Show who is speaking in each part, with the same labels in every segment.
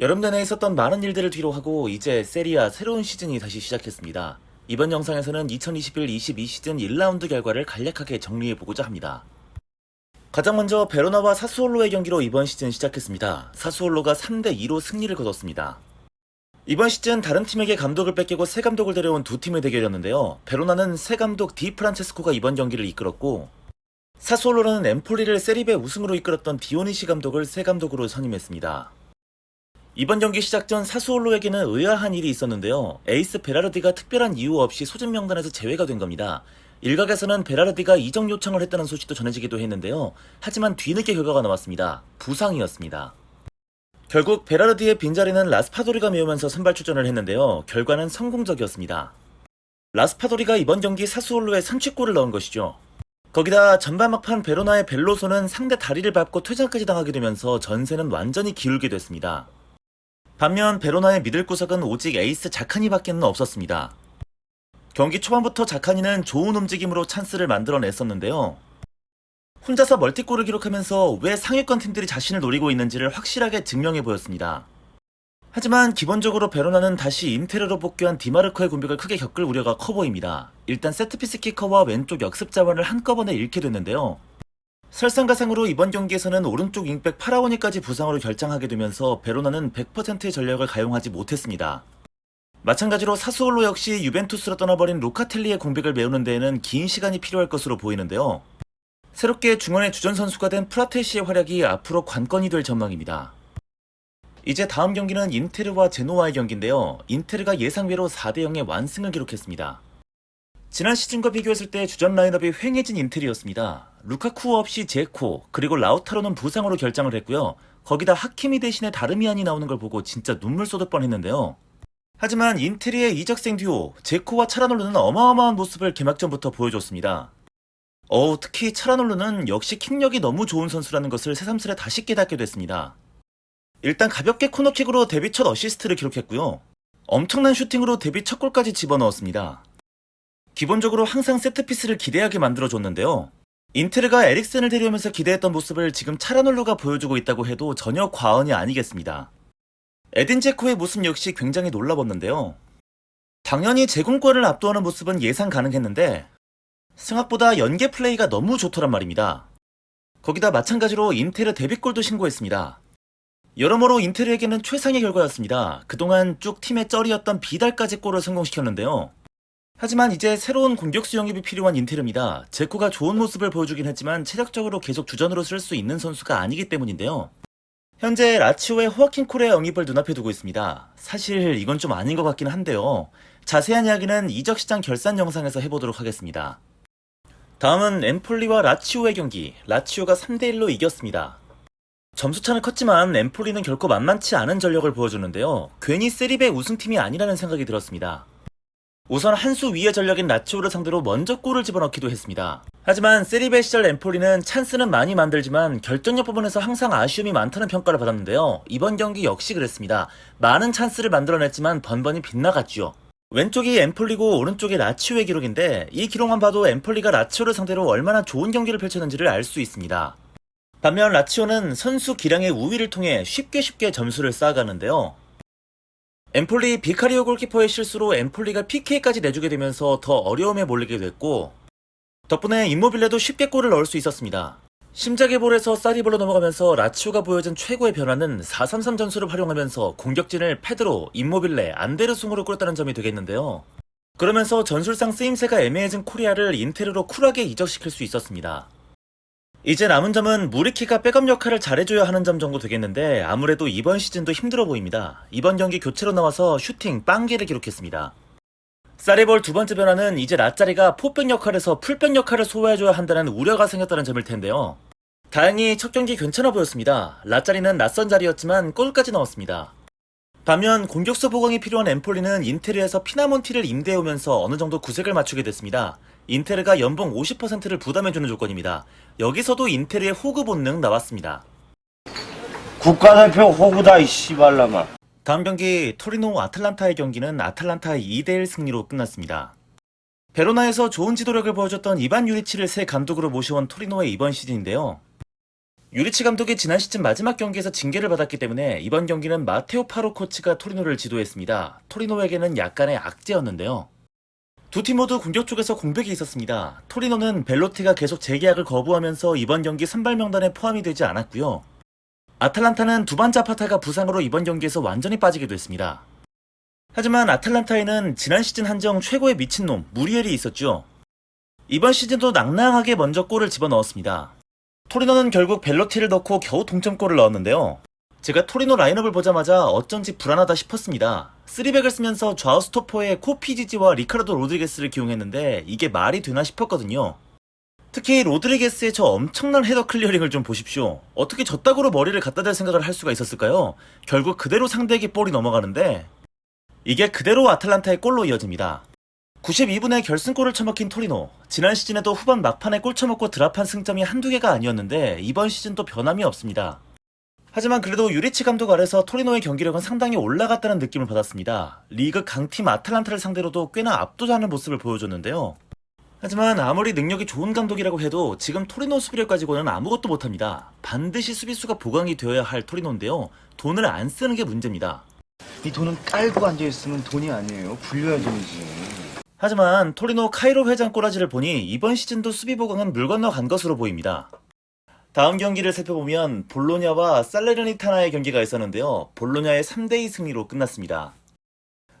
Speaker 1: 여름 내내 있었던 많은 일들을 뒤로 하고 이제 세리아 새로운 시즌이 다시 시작했습니다. 이번 영상에서는 2021-22 시즌 1라운드 결과를 간략하게 정리해보고자 합니다. 가장 먼저 베로나와 사스올로의 경기로 이번 시즌 시작했습니다. 사스올로가 3대2로 승리를 거뒀습니다. 이번 시즌 다른 팀에게 감독을 뺏기고 새 감독을 데려온 두 팀의 대결이었는데요. 베로나는 새 감독 디 프란체스코가 이번 경기를 이끌었고 사스올로는 엠폴리를 세리베 우승으로 이끌었던 디오니시 감독을 새 감독으로 선임했습니다. 이번 경기 시작 전 사수올로에게는 의아한 일이 있었는데요. 에이스 베라르디가 특별한 이유 없이 소집 명단에서 제외가 된 겁니다. 일각에서는 베라르디가 이적 요청을 했다는 소식도 전해지기도 했는데요. 하지만 뒤늦게 결과가 나왔습니다. 부상이었습니다. 결국 베라르디의 빈자리는 라스파도리가 메우면서 선발 출전을 했는데요. 결과는 성공적이었습니다. 라스파도리가 이번 경기 사수올로에 선취골을 넣은 것이죠. 거기다 전반 막판 베로나의 벨로소는 상대 다리를 밟고 퇴장까지 당하게 되면서 전세는 완전히 기울게 됐습니다. 반면 베로나의 미들 구석은 오직 에이스 자카니밖에는 없었습니다. 경기 초반부터 자카니는 좋은 움직임으로 찬스를 만들어냈었는데요. 혼자서 멀티골을 기록하면서 왜 상위권 팀들이 자신을 노리고 있는지를 확실하게 증명해 보였습니다. 하지만 기본적으로 베로나는 다시 인테르로 복귀한 디마르코의 공백을 크게 겪을 우려가 커 보입니다. 일단 세트피스 키커와 왼쪽 역습 자원을 한꺼번에 잃게 됐는데요. 설상가상으로 이번 경기에서는 오른쪽 윙백 파라오니까지 부상으로 결장하게 되면서 베로나는 100%의 전력을 가용하지 못했습니다. 마찬가지로 사스올로 역시 유벤투스로 떠나버린 로카텔리의 공백을 메우는 데에는 긴 시간이 필요할 것으로 보이는데요. 새롭게 중원의 주전 선수가 된 프라테시의 활약이 앞으로 관건이 될 전망입니다. 이제 다음 경기는 인테르와 제노와의 경기인데요. 인테르가 예상외로 4대0의 완승을 기록했습니다. 지난 시즌과 비교했을 때 주전 라인업이 휑해진 인텔이었습니다. 루카쿠 없이 제코, 그리고 라우타로는 부상으로 결장을 했고요. 거기다 하키미 대신에 다르미안이 나오는 걸 보고 진짜 눈물 쏟을 뻔 했는데요. 하지만 인테리의 이적생 듀오, 제코와 차라놀루는 어마어마한 모습을 개막전부터 보여줬습니다. 어우, 특히 차라놀루는 역시 킥력이 너무 좋은 선수라는 것을 새삼스레 다시 깨닫게 됐습니다. 일단 가볍게 코너킥으로 데뷔 첫 어시스트를 기록했고요. 엄청난 슈팅으로 데뷔 첫 골까지 집어넣었습니다. 기본적으로 항상 세트피스를 기대하게 만들어줬는데요. 인테르가 에릭센을 데려오면서 기대했던 모습을 지금 차라놀루가 보여주고 있다고 해도 전혀 과언이 아니겠습니다. 에딘 제코의 모습 역시 굉장히 놀라웠는데요. 당연히 제공권을 압도하는 모습은 예상 가능했는데 생각보다 연계 플레이가 너무 좋더란 말입니다. 거기다 마찬가지로 인테르 데뷔골도 신고했습니다. 여러모로 인테르에게는 최상의 결과였습니다. 그동안 쭉 팀의 쩔이었던 비달까지 골을 성공시켰는데요. 하지만 이제 새로운 공격수 영입이 필요한 인테르입니다. 제코가 좋은 모습을 보여주긴 했지만 체력적으로 계속 주전으로 쓸 수 있는 선수가 아니기 때문인데요. 현재 라치오의 호아킨 콜의 영입을 눈앞에 두고 있습니다. 사실 이건 좀 아닌 것 같긴 한데요. 자세한 이야기는 이적 시장 결산 영상에서 해보도록 하겠습니다. 다음은 엠폴리와 라치오의 경기. 라치오가 3대1로 이겼습니다. 점수차는 컸지만 엠폴리는 결코 만만치 않은 전력을 보여주는데요. 괜히 세리베 우승팀이 아니라는 생각이 들었습니다. 우선 한 수 위의 전력인 라치오를 상대로 먼저 골을 집어넣기도 했습니다. 하지만 세리베 시절 엠폴리는 찬스는 많이 만들지만 결정력 부분에서 항상 아쉬움이 많다는 평가를 받았는데요. 이번 경기 역시 그랬습니다. 많은 찬스를 만들어냈지만 번번이 빗나갔죠. 왼쪽이 엠폴리고 오른쪽이 라치오의 기록인데 이 기록만 봐도 엠폴리가 라치오를 상대로 얼마나 좋은 경기를 펼쳤는지를 알 수 있습니다. 반면 라치오는 선수 기량의 우위를 통해 쉽게 쉽게 점수를 쌓아가는데요. 엠폴리 비카리오 골키퍼의 실수로 엠폴리가 PK까지 내주게 되면서 더 어려움에 몰리게 됐고 덕분에 임모빌레도 쉽게 골을 넣을 수 있었습니다. 심장의 볼에서 사리볼로 넘어가면서 라치오가 보여준 최고의 변화는 4-3-3 전술을 활용하면서 공격진을 페드로, 임모빌레, 안데르송으로 끌었다는 점이 되겠는데요. 그러면서 전술상 쓰임새가 애매해진 코리아를 인테르로 쿨하게 이적시킬 수 있었습니다. 이제 남은 점은 무리키가 백업 역할을 잘해줘야 하는 점 정도 되겠는데 아무래도 이번 시즌도 힘들어 보입니다. 이번 경기 교체로 나와서 슈팅 빵개를 기록했습니다. 사리볼 두 번째 변화는 이제 라짜리가 포백 역할에서 풀백 역할을 소화해줘야 한다는 우려가 생겼다는 점일 텐데요. 다행히 첫 경기 괜찮아 보였습니다. 라짜리는 낯선 자리였지만 골까지 넣었습니다. 반면 공격수 보강이 필요한 엠폴리는 인테리에서 피나몬티를 임대해오면서 어느 정도 구색을 맞추게 됐습니다. 인테르가 연봉 50%를 부담해주는 조건입니다. 여기서도 인테르의 호구 본능 나왔습니다.
Speaker 2: 국가대표 호구다 이 씨발라마
Speaker 1: 다음 경기 토리노 아틀란타의 경기는 아틀란타의 2대1 승리로 끝났습니다. 베로나에서 좋은 지도력을 보여줬던 이반 유리치를 새 감독으로 모셔온 토리노의 이번 시즌인데요. 유리치 감독이 지난 시즌 마지막 경기에서 징계를 받았기 때문에 이번 경기는 마테오 파로 코치가 토리노를 지도했습니다. 토리노에게는 약간의 악재였는데요. 두 팀 모두 공격 쪽에서 공백이 있었습니다. 토리노는 벨로티가 계속 재계약을 거부하면서 이번 경기 선발 명단에 포함이 되지 않았고요. 아틀란타는 두반 자파타가 부상으로 이번 경기에서 완전히 빠지게 됐습니다. 하지만 아틀란타에는 지난 시즌 한정 최고의 미친놈 무리엘이 있었죠. 이번 시즌도 낭낭하게 먼저 골을 집어넣었습니다. 토리노는 결국 벨로티를 넣고 겨우 동점골을 넣었는데요. 제가 토리노 라인업을 보자마자 어쩐지 불안하다 싶었습니다. 3백을 쓰면서 좌우 스토퍼에 코피지지와 리카르도 로드리게스를 기용했는데 이게 말이 되나 싶었거든요. 특히 로드리게스의 저 엄청난 헤더 클리어링을 좀 보십시오. 어떻게 저따구로 머리를 갖다 댈 생각을 할 수가 있었을까요? 결국 그대로 상대에게 볼이 넘어가는데 이게 그대로 아틀란타의 골로 이어집니다. 92분에 결승골을 처먹힌 토리노. 지난 시즌에도 후반 막판에 골 처먹고 드랍한 승점이 한두 개가 아니었는데 이번 시즌도 변함이 없습니다. 하지만 그래도 유리치 감독 아래서 토리노의 경기력은 상당히 올라갔다는 느낌을 받았습니다. 리그 강팀 아틀란타를 상대로도 꽤나 압도하는 모습을 보여줬는데요. 하지만 아무리 능력이 좋은 감독이라고 해도 지금 토리노 수비력 가지고는 아무것도 못합니다. 반드시 수비수가 보강이 되어야 할 토리노인데요. 돈을 안 쓰는 게 문제입니다.
Speaker 3: 이 돈은 깔고 앉아있으면 돈이 아니에요. 불려야 돈이지.
Speaker 1: 하지만 토리노 카이로 회장 꼬라지를 보니 이번 시즌도 수비 보강은 물 건너 간 것으로 보입니다. 다음 경기를 살펴보면 볼로냐와 살레르니타나의 경기가 있었는데요. 볼로냐의 3대2 승리로 끝났습니다.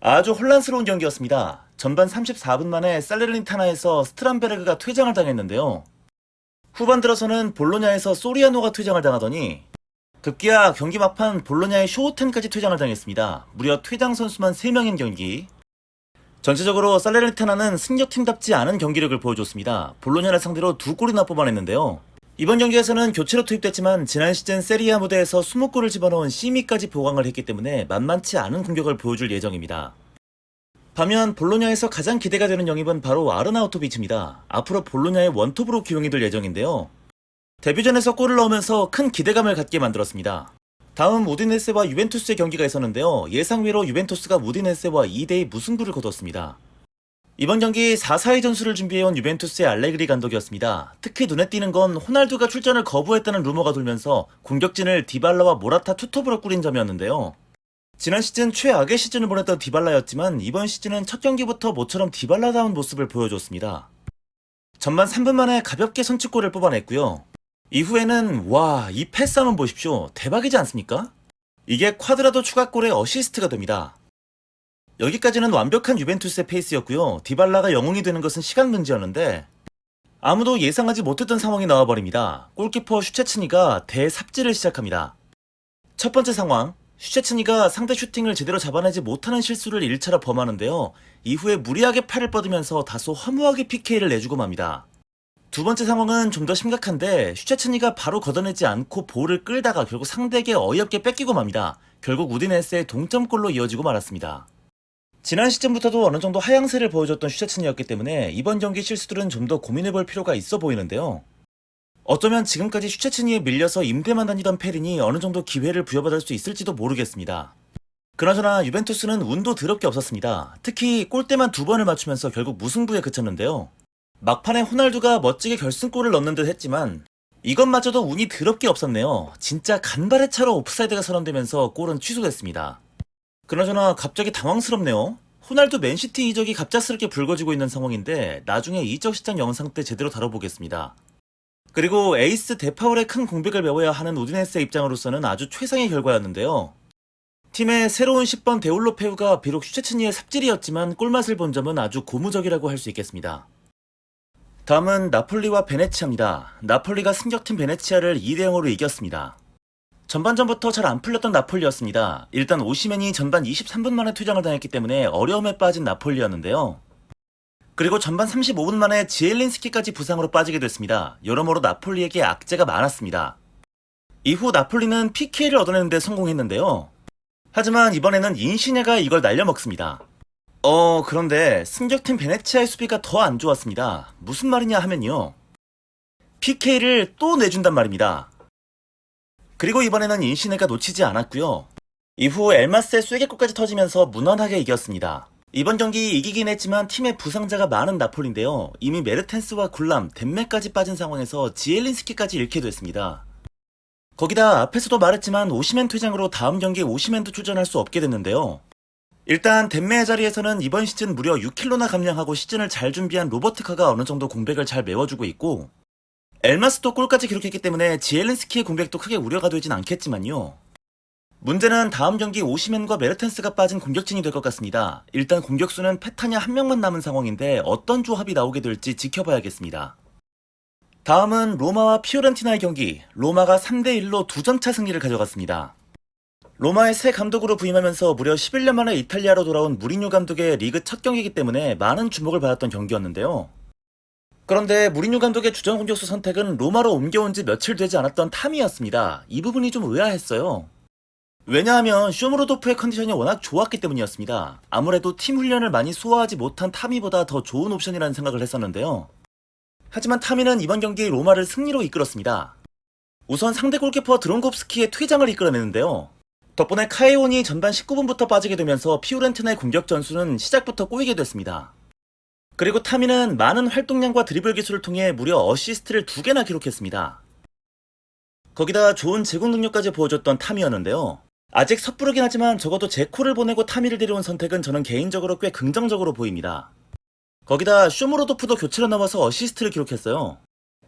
Speaker 1: 아주 혼란스러운 경기였습니다. 전반 34분 만에 살레르니타나에서 스트람베르그가 퇴장을 당했는데요. 후반 들어서는 볼로냐에서 소리아노가 퇴장을 당하더니 급기야 경기 막판 볼로냐의 쇼호텐까지 퇴장을 당했습니다. 무려 퇴장 선수만 3명인 경기. 전체적으로 살레르니타나는 승격팀답지 않은 경기력을 보여줬습니다. 볼로냐를 상대로 두 골이나 뽑아냈는데요. 이번 경기에서는 교체로 투입됐지만 지난 시즌 세리아 무대에서 20골을 집어넣은 시미까지 보강을 했기 때문에 만만치 않은 공격을 보여줄 예정입니다. 반면 볼로냐에서 가장 기대가 되는 영입은 바로 아르나우토비치입니다. 앞으로 볼로냐의 원톱으로 기용이 될 예정인데요. 데뷔전에서 골을 넣으면서 큰 기대감을 갖게 만들었습니다. 다음 우디네세와 유벤투스의 경기가 있었는데요. 예상외로 유벤투스가 우디네세와 2대2 무승부를 거뒀습니다. 이번 경기 4-4의 전술을 준비해온 유벤투스의 알레그리 감독이었습니다. 특히 눈에 띄는 건 호날두가 출전을 거부했다는 루머가 돌면서 공격진을 디발라와 모라타 투톱으로 꾸린 점이었는데요. 지난 시즌 최악의 시즌을 보냈던 디발라였지만 이번 시즌은 첫 경기부터 모처럼 디발라다운 모습을 보여줬습니다. 전반 3분 만에 가볍게 선취골을 뽑아냈고요. 이후에는 와 이 패스 한번 보십시오. 대박이지 않습니까? 이게 쿼드라도 추가골의 어시스트가 됩니다. 여기까지는 완벽한 유벤투스의 페이스였고요. 디발라가 영웅이 되는 것은 시간 문제였는데 아무도 예상하지 못했던 상황이 나와버립니다. 골키퍼 슈체츠니가 대삽질을 시작합니다. 첫 번째 상황, 슈체츠니가 상대 슈팅을 제대로 잡아내지 못하는 실수를 1차로 범하는데요. 이후에 무리하게 팔을 뻗으면서 다소 허무하게 PK를 내주고 맙니다. 두 번째 상황은 좀 더 심각한데 슈체츠니가 바로 걷어내지 않고 볼을 끌다가 결국 상대에게 어이없게 뺏기고 맙니다. 결국 우디네스의 동점골로 이어지고 말았습니다. 지난 시즌부터도 어느 정도 하향세를 보여줬던 슈체츠니였기 때문에 이번 경기 실수들은 좀 더 고민해볼 필요가 있어 보이는데요. 어쩌면 지금까지 슈체츠니에 밀려서 임대만 다니던 페린이 어느 정도 기회를 부여받을 수 있을지도 모르겠습니다. 그나저나 유벤투스는 운도 더럽게 없었습니다. 특히 골대만 두 번을 맞추면서 결국 무승부에 그쳤는데요. 막판에 호날두가 멋지게 결승골을 넣는 듯 했지만 이것마저도 운이 더럽게 없었네요. 진짜 간발의 차로 오프사이드가 선언되면서 골은 취소됐습니다. 그나저나 갑자기 당황스럽네요. 호날두 맨시티 이적이 갑작스럽게 불거지고 있는 상황인데 나중에 이적 시장 영상 때 제대로 다뤄보겠습니다. 그리고 에이스 데파울의 큰 공백을 메워야 하는 우디네스의 입장으로서는 아주 최상의 결과였는데요. 팀의 새로운 10번 데올로페우가 비록 슈체츠니의 삽질이었지만 골맛을 본 점은 아주 고무적이라고 할 수 있겠습니다. 다음은 나폴리와 베네치아입니다. 나폴리가 승격팀 베네치아를 2대 0으로 이겼습니다. 전반전부터 잘 안 풀렸던 나폴리였습니다. 일단 오시멘이 전반 23분 만에 퇴장을 당했기 때문에 어려움에 빠진 나폴리였는데요. 그리고 전반 35분 만에 지엘린스키까지 부상으로 빠지게 됐습니다. 여러모로 나폴리에게 악재가 많았습니다. 이후 나폴리는 PK를 얻어내는데 성공했는데요. 하지만 이번에는 인시네가 이걸 날려먹습니다. 어, 그런데 승격팀 베네치아의 수비가 더 안 좋았습니다. 무슨 말이냐 하면요. PK를 또 내준단 말입니다. 그리고 이번에는 인시네가 놓치지 않았고요. 이후 엘마스의 쐐개골까지 터지면서 무난하게 이겼습니다. 이번 경기 이기긴 했지만 팀의 부상자가 많은 나폴인데요. 이미 메르텐스와 굴람, 덴메까지 빠진 상황에서 지엘린스키까지 잃게 됐습니다. 거기다 앞에서도 말했지만 오시멘 퇴장으로 다음 경기에 오시멘도 출전할 수 없게 됐는데요. 일단 덴메의 자리에서는 이번 시즌 무려 6킬로나 감량하고 시즌을 잘 준비한 로버트 카가 어느 정도 공백을 잘 메워주고 있고 엘마스도 골까지 기록했기 때문에 지엘린스키의 공백도 크게 우려가 되진 않겠지만요. 문제는 다음 경기 오시멘과 메르텐스가 빠진 공격진이 될 것 같습니다. 일단 공격수는 페타냐 한 명만 남은 상황인데 어떤 조합이 나오게 될지 지켜봐야겠습니다. 다음은 로마와 피오렌티나의 경기. 로마가 3대1로 두 점차 승리를 가져갔습니다. 로마의 새 감독으로 부임하면서 무려 11년 만에 이탈리아로 돌아온 무리뉴 감독의 리그 첫 경기이기 때문에 많은 주목을 받았던 경기였는데요. 그런데 무리뉴 감독의 주전 공격수 선택은 로마로 옮겨온 지 며칠 되지 않았던 탐이었습니다. 이 부분이 좀 의아했어요. 왜냐하면 쇼무로도프의 컨디션이 워낙 좋았기 때문이었습니다. 아무래도 팀 훈련을 많이 소화하지 못한 타미보다 더 좋은 옵션이라는 생각을 했었는데요. 하지만 타미는 이번 경기 로마를 승리로 이끌었습니다. 우선 상대 골키퍼 드론곱스키의 퇴장을 이끌어내는데요. 덕분에 카에온이 전반 19분부터 빠지게 되면서 피오렌티나의 공격 전술은 시작부터 꼬이게 됐습니다. 그리고 타미는 많은 활동량과 드리블 기술을 통해 무려 어시스트를 두 개나 기록했습니다. 거기다 좋은 제공 능력까지 보여줬던 타미였는데요. 아직 섣부르긴 하지만 적어도 제코를 보내고 타미를 데려온 선택은 저는 개인적으로 꽤 긍정적으로 보입니다. 거기다 쇼무로도프도 교체로 나와서 어시스트를 기록했어요.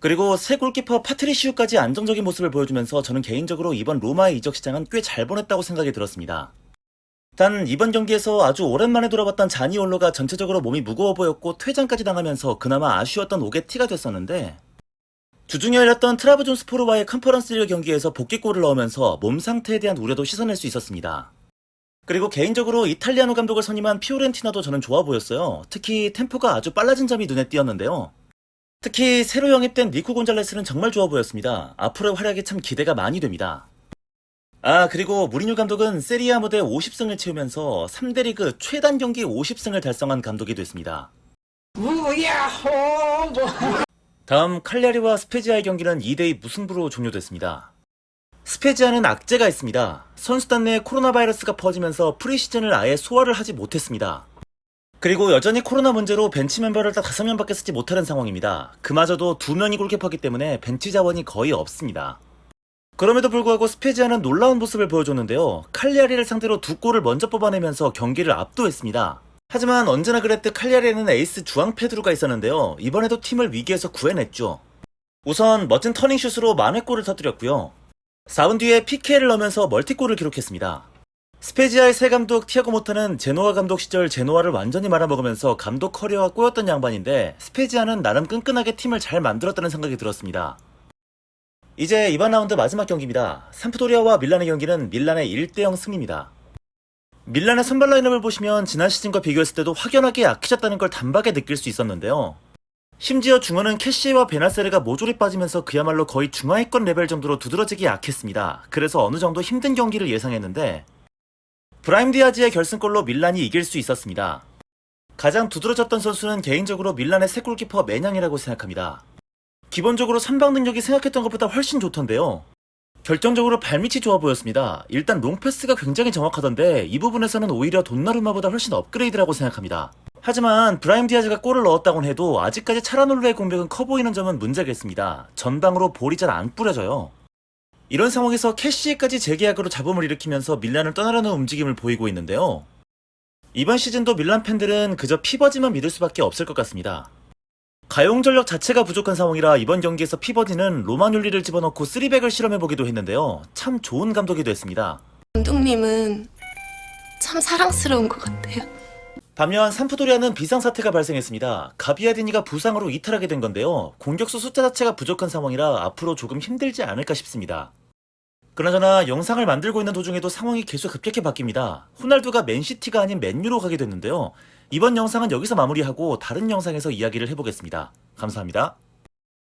Speaker 1: 그리고 새 골키퍼 파트리시우까지 안정적인 모습을 보여주면서 저는 개인적으로 이번 로마의 이적 시장은 꽤 잘 보냈다고 생각이 들었습니다. 단 이번 경기에서 아주 오랜만에 돌아봤던 자니올로가 전체적으로 몸이 무거워 보였고 퇴장까지 당하면서 그나마 아쉬웠던 옥의 티가 됐었는데 주중에 열렸던 트라브존스포르와의 컨퍼런스 리그 경기에서 복귀골을 넣으면서 몸 상태에 대한 우려도 씻어낼 수 있었습니다. 그리고 개인적으로 이탈리아노 감독을 선임한 피오렌티나도 저는 좋아 보였어요. 특히 템포가 아주 빨라진 점이 눈에 띄었는데요. 특히 새로 영입된 니코 곤잘레스는 정말 좋아 보였습니다. 앞으로의 활약이 참 기대가 많이 됩니다. 아, 그리고 무리뉴 감독은 세리아 무대 50승을 채우면서 3대 리그 최단 경기 50승을 달성한 감독이 됐습니다.
Speaker 2: 뭐.
Speaker 1: 다음 칼리아리와 스페지아의 경기는 2대2 무승부로 종료됐습니다. 스페지아는 악재가 있습니다. 선수단 내에 코로나 바이러스가 퍼지면서 프리시즌을 아예 소화를 하지 못했습니다. 그리고 여전히 코로나 문제로 벤치 멤버를 딱 5명밖에 쓰지 못하는 상황입니다. 그마저도 2명이 골키퍼기 때문에 벤치 자원이 거의 없습니다. 그럼에도 불구하고 스페지아는 놀라운 모습을 보여줬는데요. 칼리아리를 상대로 두 골을 먼저 뽑아내면서 경기를 압도했습니다. 하지만 언제나 그랬듯 칼리아리에는 에이스 주앙 페드루가 있었는데요. 이번에도 팀을 위기에서 구해냈죠. 우선 멋진 터닝슛으로 만회골을 터뜨렸고요. 4분 뒤에 PK를 넣으면서 멀티골을 기록했습니다. 스페지아의 새 감독 티아고 모타는 제노아 감독 시절 제노아를 완전히 말아먹으면서 감독 커리어가 꼬였던 양반인데 스페지아는 나름 끈끈하게 팀을 잘 만들었다는 생각이 들었습니다. 이제 이번 라운드 마지막 경기입니다. 삼프도리아와 밀란의 경기는 밀란의 1대0 승리입니다. 밀란의 선발 라인업을 보시면 지난 시즌과 비교했을 때도 확연하게 약해졌다는 걸 단박에 느낄 수 있었는데요. 심지어 중원은 캐시와 베나세르가 모조리 빠지면서 그야말로 거의 중하위권 레벨 정도로 두드러지게 약했습니다. 그래서 어느 정도 힘든 경기를 예상했는데 브라임 디아즈의 결승골로 밀란이 이길 수 있었습니다. 가장 두드러졌던 선수는 개인적으로 밀란의 새 골키퍼 매냥이라고 생각합니다. 기본적으로 선방 능력이 생각했던 것보다 훨씬 좋던데요. 결정적으로 발밑이 좋아 보였습니다. 일단 롱패스가 굉장히 정확하던데 이 부분에서는 오히려 돈나루마보다 훨씬 업그레이드라고 생각합니다. 하지만 브라임 디아즈가 골을 넣었다곤 해도 아직까지 차라놀루의 공격은 커 보이는 점은 문제겠습니다. 전방으로 볼이 잘 안 뿌려져요. 이런 상황에서 캐시까지 재계약으로 잡음을 일으키면서 밀란을 떠나려는 움직임을 보이고 있는데요. 이번 시즌도 밀란 팬들은 그저 피버지만 믿을 수밖에 없을 것 같습니다. 가용 전력 자체가 부족한 상황이라 이번 경기에서 피버지는 로마뇰리를 집어넣고 쓰리백을 실험해보기도 했는데요. 참 좋은 감독이 됐습니다.
Speaker 4: 감독님은 참 사랑스러운 것 같아요.
Speaker 1: 반면 산프도리아는 비상사태가 발생했습니다. 가비아디니가 부상으로 이탈하게 된 건데요. 공격수 숫자 자체가 부족한 상황이라 앞으로 조금 힘들지 않을까 싶습니다. 그나저나 영상을 만들고 있는 도중에도 상황이 계속 급격히 바뀝니다. 호날두가 맨시티가 아닌 맨유로 가게 됐는데요. 이번 영상은 여기서 마무리하고 다른 영상에서 이야기를 해보겠습니다. 감사합니다.